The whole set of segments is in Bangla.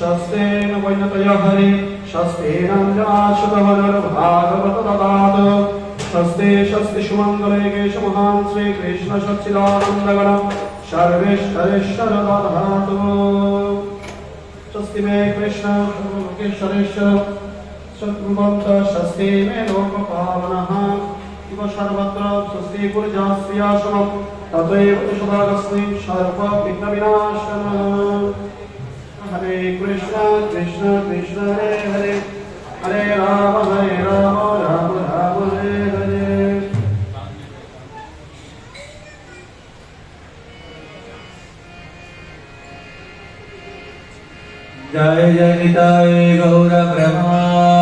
शस्तेन वैनतय हरि शस्तेनाञ्जनाशुभवनर्भागवत ददात स्वस्ते स्वस्ति सुमङ्गले केशमहान् श्रीकृष्ण सच्चिदानन्दगणम् सर्वेश्वरेश्वर दधातु स्वस्ति मे कृष्ण सर्वलोकेश्वरेश्वर शत्रुवन्त स्वस्ति मे लोकपावनः इव सर्वत्र स्वस्ति गुरुजास्त्रियाश्रमम् तथैव सदागस्मि सर्वविघ्नविनाशनः हरे कृष्ण कृष्ण कृष्ण, हरे हरे। हरे राम हरे राम राम राम, हरे हरे। जय जय गौर ब्रह्मा।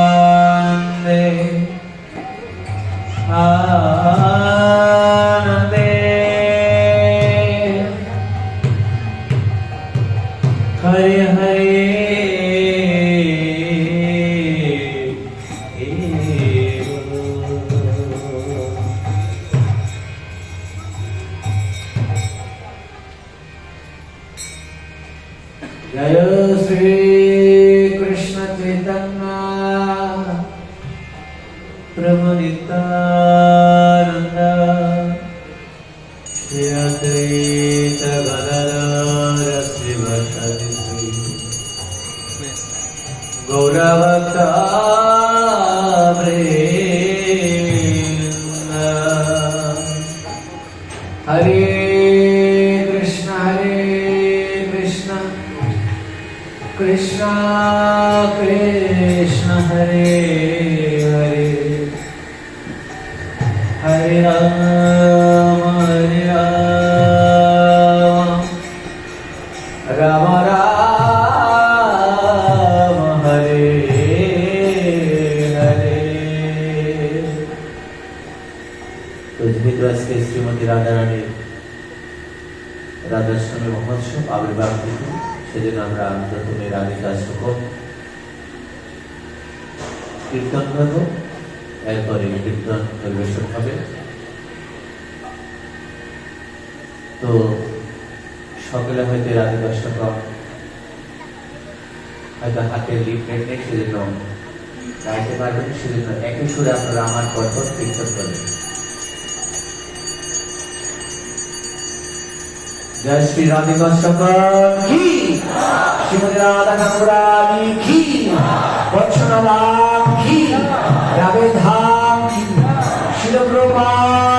जय श्री कृष्ण चैतन्य प्रभु नित्यानंद श्री अद्वैत गदाधर भक्त श्री गौरभक्ता कृष्णा कृष्ण हरे हरे हरे राम हरे राम राम राम हरे हरे तो जिद्रस के श्रीमती राधा रानी राधा स्वामी महोत्सव आविर्भाव সেজন্য আমরা প্রথমে রাধিকা শুভ কীর্তন করব। এরপরে কীর্তন পরিবেশন হবে। তো সকলে হয়তো রাধিকা হয়তো হাতে লিফলেট নেই, সেজন্য গাইতে পারবেন সেজন্য একই সুরে আপনারা আমার পর কীর্তন করবেন। জয় শ্রী রাধিকা সকল কি? শ্রীমতী রাধা ঠাকুরানি কি? বৎসনাম কি? রাবে ধাম কি? শিলপ্রপাত।